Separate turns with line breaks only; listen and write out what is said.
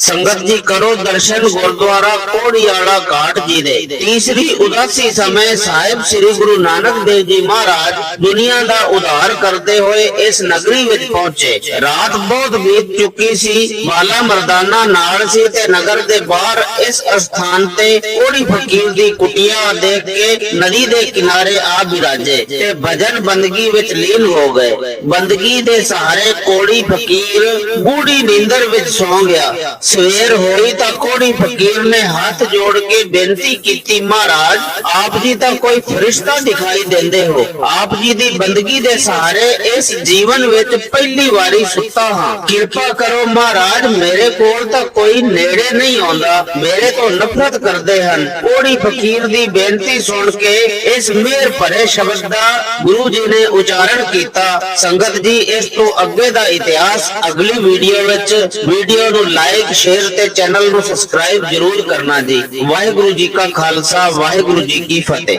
ਸੰਗਤ ਜੀ ਕਰੋ ਦਰਸ਼ਨ ਗੁਰਦੁਆਰਾ ਕੋੜੀਆੜਾ ਘਾਟ ਜੀ ਦੇ। ਤੀਸਰੀ ਉਦਾਸੀ ਸਮੇਂ ਸਾਹਿਬ ਸ੍ਰੀ ਗੁਰੂ ਨਾਨਕ ਦੇਵ ਜੀ ਮਹਾਰਾਜ ਦੁਨੀਆ ਦਾ ਉਧਾਰ ਕਰਦੇ ਹੋਏ ਇਸ ਨਗਰੀ ਵਿੱਚ ਪਹੁੰਚੇ। ਰਾਤ ਬਹੁਤ ਬੀਤ ਚੁੱਕੀ ਸੀ ਵਾਲਾ ਮਰਦਾਨਾ ਨਾਲ ਸੀ ਤੇ ਨਗਰ ਦੇ ਬਾਹਰ ਇਸ ਅਸਥਾਨ ਤੇ ਕੋੜੀ ਫਕੀਰ ਦੀ ਕੁਟੀਆ ਦੇਖ ਕੇ ਨਦੀ ਦੇ ਕਿਨਾਰੇ ਆ ਬਿਰਾਜੇ ਤੇ ਭਜਨ ਬੰਦਗੀ ਵਿੱਚ ਲੀਨ ਹੋ ਗਏ। ਬੰਦਗੀ ਦੇ ਸਹਾਰੇ ਕੋੜੀ ਫਕੀਰ ਗੂੜੀ ਨੀਂਦਰ ਵਿੱਚ ਸੌਂ ਗਿਆ। ਸਵੇਰ ਹੋਈ ਤਾਂ ਕੋੜੀ ਫਕੀਰ ਨੇ ਹੱਥ ਜੋੜ ਕੇ ਬੇਨਤੀ ਕੀਤੀ, ਮਹਾਰਾਜ, ਆਪ ਜੀ ਤਾਂ ਕੋਈ ਫਰਿਸ਼ਤਾ ਦਿਖਾਈ ਦਿੰਦੇ ਹੋ। ਆਪ ਜੀ ਦੀ ਬੰਦਗੀ ਦੇ ਸਹਾਰੇ ਇਸ ਜੀਵਨ ਵਿੱਚ ਪਹਿਲੀ ਵਾਰੀ ਸੁੱਤਾ ਹਾਂ। ਕਿਰਪਾ ਕਰੋ ਮਹਾਰਾਜ, ਮੇਰੇ ਕੋਲ ਤਾਂ ਕੋਈ ਨੇੜੇ ਨਹੀਂ ਆਉਂਦਾ। ਮੇਰੇ ਤੋਂ ਨਫ਼ਰਤ ਕਰਦੇ ਹਨ। ਕੋੜੀ ਫਕੀਰ ਦੀ ਬੇਨਤੀ ਸੁਣ ਕੇ ਇਸ ਮਿਹਰ ਭਰੇ ਸ਼ਬਦ ਦਾ ਗੁਰੂ ਜੀ ਨੇ ਉਚਾਰਨ ਕੀਤਾ। ਸੰਗਤ ਜੀ, ਇਸ ਤੋਂ ਅੱਗੇ ਦਾ ਇਤਿਹਾਸ ਅਗਲੀ ਵੀਡੀਓ ਵਿੱਚ, ਵੀਡੀਓ ਨੂੰ ਲਾਈਕ ਸ਼ੇਅਰ ਤੇ ਚੈਨਲ ਨੂੰ ਸਬਸਕ੍ਰਾਈਬ ਜਰੂਰ ਕਰਨਾ ਜੀ। ਵਾਹਿਗੁਰੂ ਜੀ ਕਾ ਖਾਲਸਾ, ਵਾਹਿਗੁਰੂ ਜੀ ਕੀ ਫਤਿਹ।